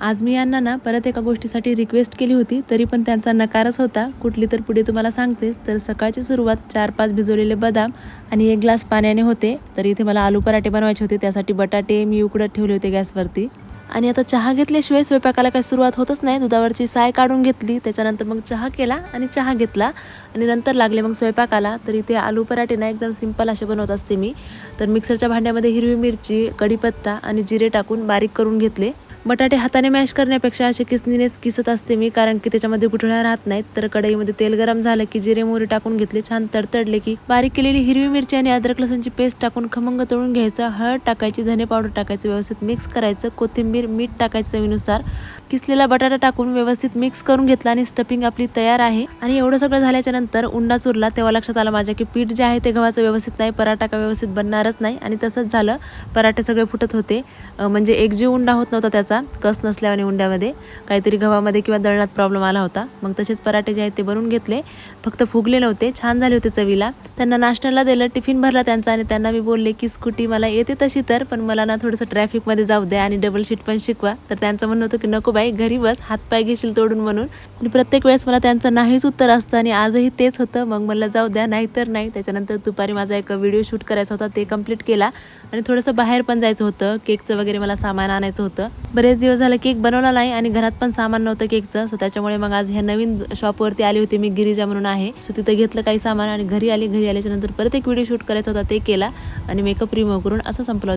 आज मी यांना ना परत एका गोष्टीसाठी रिक्वेस्ट केली होती तरी पण त्यांचा नकारच होता. कुठली तर पुढे तुम्हाला सांगतेच तर सकाळची सुरुवात चार पाच भिजवलेले बदाम आणि एक ग्लास पाण्याने होते. तर इथे मला आलू पराठे बनवायचे होते. त्यासाठी बटाटे मी उकडत ठेवले होते गॅसवरती. आणि आता चहा घेतल्याशिवाय स्वयंपाकाला काही सुरुवात होतच नाही. दुधावरची साय काढून घेतली. त्याच्यानंतर मग चहा केला आणि चहा घेतला. आणि नंतर लागले मग स्वयंपाकाला. तर इथे आलू पराठे ना एकदम सिंपल असे बनवत असते मी. तर मिक्सरच्या भांड्यामध्ये हिरवी मिरची कढीपत्ता आणि जिरे टाकून बारीक करून घेतले. बटाटे हाताने मॅश करण्यापेक्षा असे किसनीनेच किसत असते मी कारण की त्याच्यामध्ये गुठळ्या राहत नाहीत. तर कढईमध्ये तेल गरम झालं की जिरे मोहरी टाकून घेतले छान तडतडले की बारीक केलेली हिरवी मिरची आणि अद्रक लसूणची पेस्ट टाकून खमंग तळून घ्यायचं. हळद टाकायची धने पावडर टाकायचं व्यवस्थित मिक्स करायचं. कोथिंबीर मीठ टाकायचं चवीनुसार. किसलेला बटाटा टाकून व्यवस्थित मिक्स करून घेतला आणि स्टफिंग आपली तयार आहे. आणि एवढं सगळं झाल्याच्यानंतर उंडा चुरला तेव्हा लक्षात आलं माझ्या की पीठ जे आहे ते गव्हाचं व्यवस्थित नाही पराठा का व्यवस्थित बनणारच नाही. आणि तसंच झालं पराठे सगळे फुटत होते. म्हणजे एक जीव उंडा होत नव्हता त्याचा कस नसल्याने उंड्यामध्ये. काहीतरी गव्हामध्ये किंवा दळणात प्रॉब्लेम आला होता. मग तसेच पराठे जे आहेत ते बनवून घेतले. फक्त फुगले नव्हते छान झाले होते चवीला. त्यांना नाश्त्याला दिलं टिफिन भरला त्यांचा आणि त्यांना मी बोलले की स्कूटी मला येते तशी तर पण मला ना थोडंसं ट्रॅफिकमध्ये जाऊ द्या आणि डबल शीट पण शिकवा. तर त्यांचं म्हणणं होतं की नको बाई घरी बस हातपाय घेशील तोडून म्हणून. आणि प्रत्येक वेळेस मला त्यांचं नाहीच उत्तर असतं आणि आजही तेच होतं. मग मला जाऊ द्या नाही तर नाही. त्याच्यानंतर दुपारी माझा एक व्हिडिओ शूट करायचा होता ते कंप्लीट केला. आणि थोडंसं बाहेर पण जायचं होतं. केकचं वगैरे मला सामान आणायचं होतं. बरेच दिवस झालं केक बनवला नाही आणि घरात पण सामान नव्हतं केकचं सो त्याच्यामुळे मग आज ह्या नवीन शॉपवरती आली होती मी गिरिजा म्हणून आहे. सो तिथं घेतलं काही सामान आणि घरी आली. घरी आल्याच्यानंतर परत एक व्हिडिओ शूट करायचा होता ते केला. आणि मेकअप रिमूव्ह करून असं संपलं